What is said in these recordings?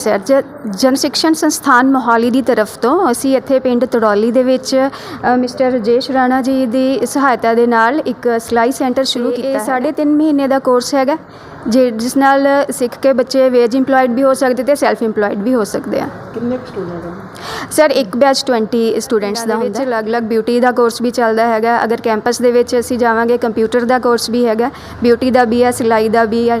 Sir ਜਨ ਸਿੱਖਿਅਨ ਸੰਸਥਾਨ ਮੋਹਾਲੀ ਦੀ ਤਰਫ ਤੋਂ ਅਸੀਂ ਇੱਥੇ ਪਿੰਡ ਤੜੌਲੀ ਦੇ ਵਿੱਚ ਅ, ਮਿਸਟਰ ਰਜੇਸ਼ ਰਾਣਾ ਜੀ ਦੀ ਸਹਾਇਤਾ ਦੇ ਨਾਲ ਇੱਕ ਸਿਲਾਈ ਸੈਂਟਰ ਸ਼ੁਰੂ ਕੀਤਾ ਹੈ। ਇਹ 3.5 ਮਹੀਨੇ ਦਾ ਕੋਰਸ ਹੈਗਾ ਜੇ ਜਿਸ ਨਾਲ ਸਿੱਖ ਕੇ ਬੱਚੇ ਵੇਜ ਇੰਪਲੋਇਡ ਵੀ ਹੋ ਸਕਦੇ ਤੇ ਸੈਲਫ ਇੰਪਲੋਇਡ ਵੀ ਹੋ ਸਕਦੇ ਆ। ਕਿੰਨੇ ਸਟੂਡੈਂਟ ਹਨ ਸਰ ਇੱਕ ਬੈਚ 20 ਸਟੂਡੈਂਟਸ ਦਾ ਹੁੰਦਾ। ਹੈ ਅਲੱਗ-ਅਲੱਗ ਬਿਊਟੀ ਦਾ ਕੋਰਸ ਵੀ ਚੱਲਦਾ ਹੈਗਾ। ਅਗਰ ਕੈਂਪਸ ਦੇ ਵਿੱਚ ਅਸੀਂ ਜਾਵਾਂਗੇ ਕੰਪਿਊਟਰ ਦਾ ਕੋਰਸ ਵੀ ਹੈਗਾ। ਬਿਊਟੀ ਦਾ ਵੀ ਹੈ ਸਿਲਾਈ ਦਾ ਵੀ ਹੈ।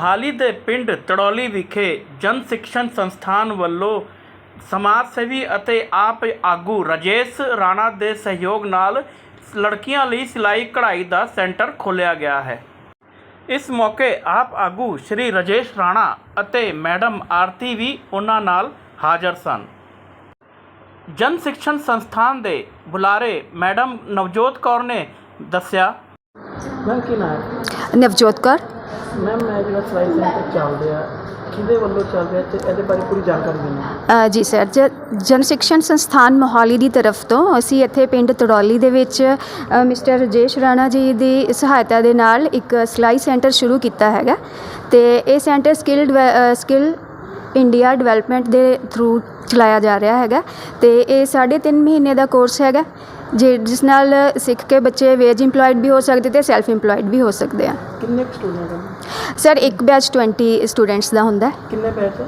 ਮੋਹਾਲੀ ਦੇ ਪਿੰਡ ਤੜੌਲੀ ਵਿਖੇ ਜਨ ਸਿੱਖਿਅਨ ਸੰਸਥਾਨ ਵੱਲੋਂ ਸਮਾਜ ਸੇਵੀ ਅਤੇ ਆਪ ਆਗੂ ਰਾਜੇਸ਼ ਰਾਣਾ ਦੇ ਸਹਿਯੋਗ ਨਾਲ ਲੜਕੀਆਂ ਲਈ ਸਿਲਾਈ ਕਢਾਈ ਦਾ ਸੈਂਟਰ ਖੋਲ੍ਹਿਆ ਗਿਆ ਹੈ। ਇਸ ਮੌਕੇ ਆਪ ਆਗੂ ਸ਼੍ਰੀ ਰਾਜੇਸ਼ ਰਾਣਾ ਅਤੇ ਮੈਡਮ ਆਰਤੀ ਵੀ ਉਹਨਾਂ ਨਾਲ ਹਾਜ਼ਰ ਸਨ। ਜਨ ਸਿੱਖਿਅਨ ਸੰਸਥਾਨ ਦੇ ਬੁਲਾਰੇ ਮੈਡਮ ਨਵਜੋਤ ਕੌਰ ਨੇ ਦੱਸਿਆ ਕੀ ਨਾਮ ਨਵਜੋਤ ਕੌਰ। ਮੈਮ ਮੈਂ ਜਿਹੜਾ ਸਿਲਾਈ ਸੈਂਟਰ ਚੱਲ ਰਿਹਾ ਕਿਹਦੇ ਵੱਲੋਂ ਚੱਲ ਰਿਹਾ ਤੇ ਇਹਦੇ ਬਾਰੇ ਪੂਰੀ ਜਾਣਕਾਰੀ ਦੇਣਾ ਅ, ਜੀ ਸਰ ਜ- ਜਨ ਸਿੱਖਿਅਨ ਸੰਸਥਾਨ ਮੋਹਾਲੀ ਦੀ ਤਰਫ ਤੋਂ ਅਸੀਂ ਇੱਥੇ ਪਿੰਡ ਤੜੌਲੀ ਦੇ ਵਿੱਚ ਅ, ਮਿਸਟਰ ਰਜੇਸ਼ ਰਾਣਾ ਜੀ ਦੀ ਸਹਾਇਤਾ ਦੇ ਨਾਲ ਇੱਕ ਸਿਲਾਈ ਸੈਂਟਰ ਸ਼ੁਰੂ ਕੀਤਾ ਹੈਗਾ ਤੇ ਇਹ centre skill skill India development ਦੇ ਥਰੂ ਚਲਾਇਆ ਜਾ ਰਿਹਾ ਹੈਗਾ ਤੇ ਇਹ 3.5 ਮਹੀਨੇ ਦਾ ਕੋਰਸ ਹੈਗਾ ਜੇ ਜਿਸ ਨਾਲ ਸਿੱਖ ਕੇ ਬੱਚੇ ਵੇਜ ਇੰਪਲੋਇਡ ਵੀ ਹੋ ਸਕਦੇ ਤੇ ਸੈਲਫ ਇੰਪਲੋਇਡ ਵੀ ਹੋ ਸਕਦੇ ਆ। ਕਿੰਨੇ ਸਟੂਡੈਂਟ ਹਨ ਸਰ ਇੱਕ ਬੈਚ 20 ਸਟੂਡੈਂਟਸ ਦਾ ਹੁੰਦਾ ਹੈ। ਕਿੰਨੇ ਬੈਚ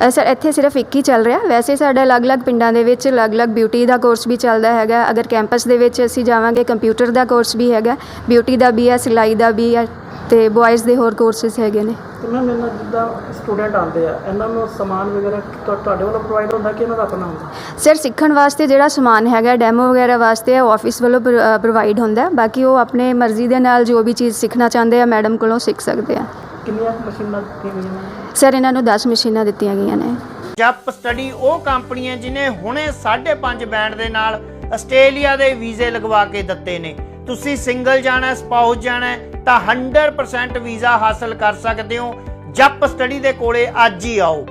ਅ, ਸਰ ਇੱਥੇ ਸਿਰਫ ਇੱਕ ਹੀ ਚੱਲ ਰਿਹਾ। ਵੈਸੇ ਸਾਡਾ ਅਲੱਗ-ਅਲੱਗ ਪਿੰਡਾਂ ਦੇ ਵਿੱਚ ਅਲੱਗ-ਅਲੱਗ ਬਿਊਟੀ ਦਾ ਕੋਰਸ ਵੀ ਚੱਲਦਾ ਹੈਗਾ। ਅਗਰ ਕੈਂਪਸ ਦੇ ਵਿੱਚ ਅਸੀਂ ਜਾਵਾਂਗੇ ਕੰਪਿਊਟਰ ਦਾ ਕੋਰਸ ਵੀ ਹੈਗਾ। ਬਿਊਟੀ ਦਾ ਵੀ ਹੈ ਸਿਲਾਈ ਦਾ ਵੀ ਹੈ ਤੇ ਬॉयਜ਼ ਦੇ ਹੋਰ ਕੋਰਸਸ ਹੈਗੇ ਨੇ। ਤੇ ਮੈਮ ਇਹਨਾਂ ਜਿੱਦਾਂ ਸਟੂਡੈਂਟ ਆਉਂਦੇ ਆ ਇਹਨਾਂ ਨੂੰ ਸਮਾਨ ਵਗੈਰਾ ਤੁਹਾ- ਤੁਹਾਡੇ ਵੱਲੋਂ ਪ੍ਰੋਵਾਈਡ ਹੁੰਦਾ ਕਿ ਇਹਨਾਂ ਦਾ ਆਪਣਾ ਹੁੰਦਾ? ਸਰ ਸਿੱਖਣ ਵਾਸਤੇ ਜਿਹੜਾ ਸਮਾਨ ਹੈਗਾ ਡੈਮੋ ਵਗੈਰਾ ਵਾਸਤੇ ਉਹ ਆਫਿਸ ਵੱਲੋਂ ਪ੍ਰੋਵਾਈਡ ਹੁੰਦਾ ਹੈ। ਬਾਕੀ ਉਹ ਆਪਣੇ ਮਰਜ਼ੀ ਦੇ ਨਾਲ ਜੋ ਵੀ ਚੀਜ਼ ਸਿੱਖਣਾ ਚਾਹੁੰਦੇ ਆ ਮੈਡਮ ਕੋਲੋਂ ਸਿੱਖ ਸਕਦੇ ਆ। ਕਿੰਨੀਆਂ ਕੁ ਮਸ਼ੀਨਾਂ ਦਿੱਤੀਆਂ ਗਈਆਂ ਨੇ? ਸਰ ਇਹਨਾਂ ਨੂੰ 10 ਮਸ਼ੀਨਾਂ ਦਿੱਤੀਆਂ ਗਈਆਂ ਨੇ। ਜਪ ਸਟੱਡੀ ਉਹ ਕੰਪਨੀ ਹੈ ਜਿਨੇ ਹੁਣੇ 5.5 ਬੈਂਡ ਦੇ ਨਾਲ ਆਸਟ੍ਰੇਲੀਆ ਦੇ ਵੀਜ਼ੇ ਲਗਵਾ ਕੇ ਦਿੱਤੇ ਨੇ। ਤੁਸੀਂ ਸਿੰਗਲ ਜਾਣਾ ਹੈ, ਸਪਾਊਸ ਜਾਣਾ ਹੈ ਤਾਂ 100% ਵੀਜ਼ਾ ਹਾਸਲ ਕਰ ਸਕਦੇ ਹੋ। ਜੱਪ ਸਟੱਡੀ ਦੇ ਕੋਲੇ ਅੱਜ ਹੀ ਆਓ।